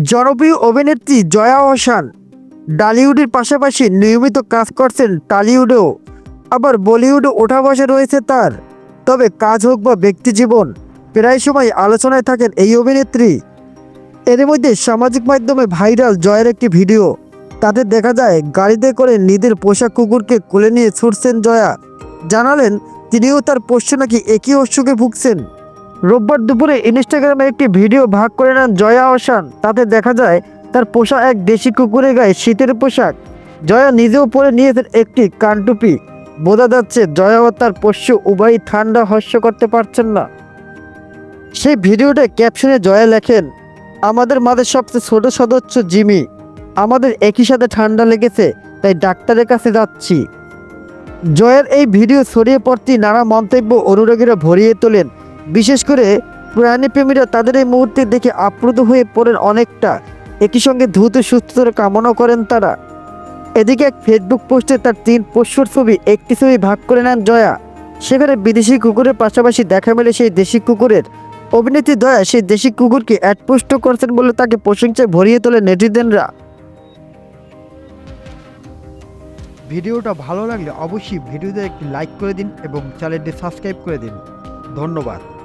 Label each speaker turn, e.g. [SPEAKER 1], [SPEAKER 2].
[SPEAKER 1] জনপ্রিয় অভিনেত্রী জয়া হোসান ডালিউডের পাশাপাশি নিয়মিত কাজ করছেন টালিউডেও। আবার বলিউডে ওঠা বসে রয়েছে তার। তবে কাজ হোক বা ব্যক্তি জীবন, প্রায় সময় আলোচনায় থাকেন এই অভিনেত্রী। এর মধ্যে সামাজিক মাধ্যমে ভাইরাল জয়ের একটি ভিডিও। তাতে দেখা যায়, গাড়িতে করে নিজের পোষা কুকুরকে কোলে নিয়ে ছুটছেন জয়া। জানালেন, তিনিও তার পোষ্য নাকি একই অসুখে ভুগছেন। রোববার দুপুরে ইনস্টাগ্রামে একটি ভিডিও ভাগ করে নেন জয়া অসান তাতে দেখা যায়, তার পোষা এক দেশি কুকুরের গায়ে শীতের পোশাক। জয়া নিজেও পরে নিয়েছেন একটি কানটুপি। বোঝা যাচ্ছে, জয়া ও তার পোষ্য উভয়ই ঠান্ডা হস্য করতে পারছেন না। সেই ভিডিওটা ক্যাপশনে জয়া লেখেন, আমাদের মাঝে সবচেয়ে ছোট সদস্য জিমি। আমাদের একই সাথে ঠান্ডা লেগেছে, তাই ডাক্তারের কাছে যাচ্ছি। জয়ের এই ভিডিও ছড়িয়ে পড়তেই নানা মন্তব্য অনুরাগীরা ভরিয়ে তোলেন। বিশেষ করে প্রাণীপ্রেমীরা তাদের এই মুহূর্তে দেখে আপ্লুত হয়ে পড়েন অনেকটা। একই সঙ্গে দ্রুত সুস্থতার কামনা করেন তারা। এদিকে এক ফেসবুক পোস্টে তার তিন পোষ্যর ছবি, একটি ছবি ভাগ করে নেন জয়া। সেখানে বিদেশি কুকুরের পাশাপাশি দেখা মেলে সেই দেশি কুকুরের। অভিনেত্রী দয়া সেই দেশি কুকুরকে অ্যাডপোস্ট করছেন বলে তাকে প্রশংসায় ভরিয়ে তোলে নেটিজেনরা।
[SPEAKER 2] ভিডিওটা ভালো লাগলে অবশ্যই ভিডিওতে একটি লাইক করে দিন এবং চ্যানেলটি সাবস্ক্রাইব করে দিন। ধন্যবাদ।